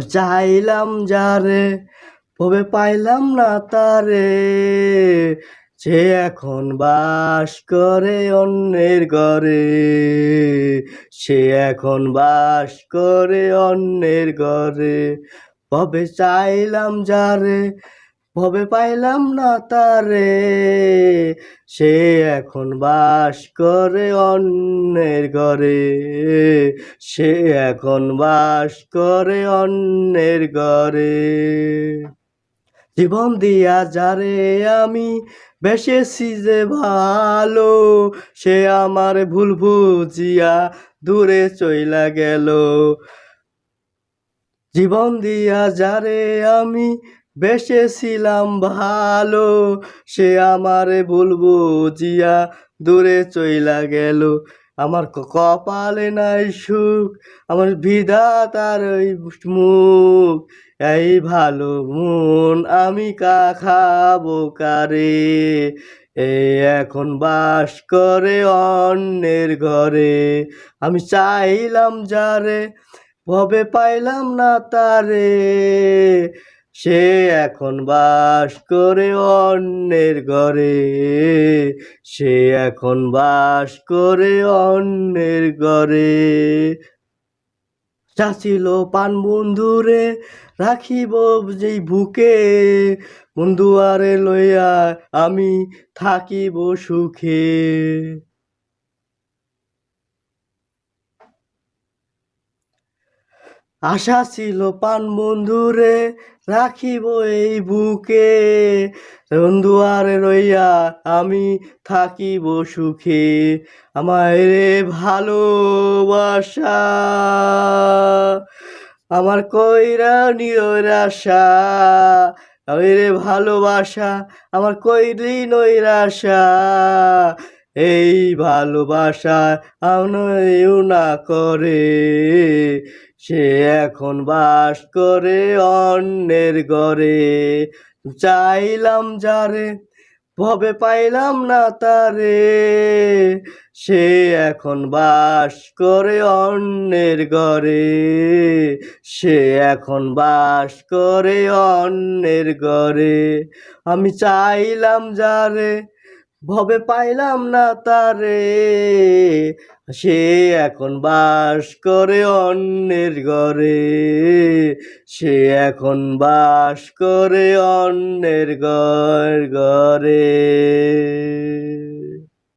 চাইলাম যারে ভবে পাইলাম না তারে। সে এখন বাস করে অন্যের ঘরে, সে এখন বাস করে অন্যের ঘরে। ভবে চাইলাম যারে ভবে পাইলাম না তারে, সে এখন বাস করে অন্যের ঘরে। সে এখন বাস করে অন্যের ঘরে। জীবন দিয়া যারে আমি বেসেছি যে ভালো, সে আমার ভুল বুঝিয়া দূরে চইলা গেল। জীবন দিয়া যারে আমি বেসেছিলাম ভালো, সে আমারে ভুল বুঝিয়া দূরে চইলা গেল। আমার কপালে নাই সুখ, আমার বিধাতার ওই মুখ। এই ভালো মন আমি কা খাব কারে? এ এখন বাস করে অন্যের ঘরে। আমি চাইলাম যারে, ভবে পাইলাম না তারে। সে এখন বাস করে অন্যের ঘরে। সে এখন বাস করে অন্যের ঘরে। চাচিল পান বন্ধুরে রাখিব যেই বুকে। বন্ধু আরে লইয়া আমি থাকিব সুখে। আশা ছিল পান বন্ধুরে রাখিব এই বুকে। আরে রইয়া আমি থাকিব সুখে। আমায় রে ভালোবাসা, আমার কইরা নিরাশা আমি রে ভালোবাসা, আমার কইরি নৈরাশা এই ভালোবাসা আমিও না করে। সে এখন বাস করে অন্যের ঘরে। চাইলাম যারে, ভবে পাইলাম না তারে। সে এখন বাস করে অন্যের ঘরে। সে এখন বাস করে অন্যের ঘরে। আমি চাইলাম যারে ভবে পাইলাম না তারে। সে এখন বাস করে অন্যের ঘরে। সে এখন বাস করে অন্যের ঘর, ঘরে।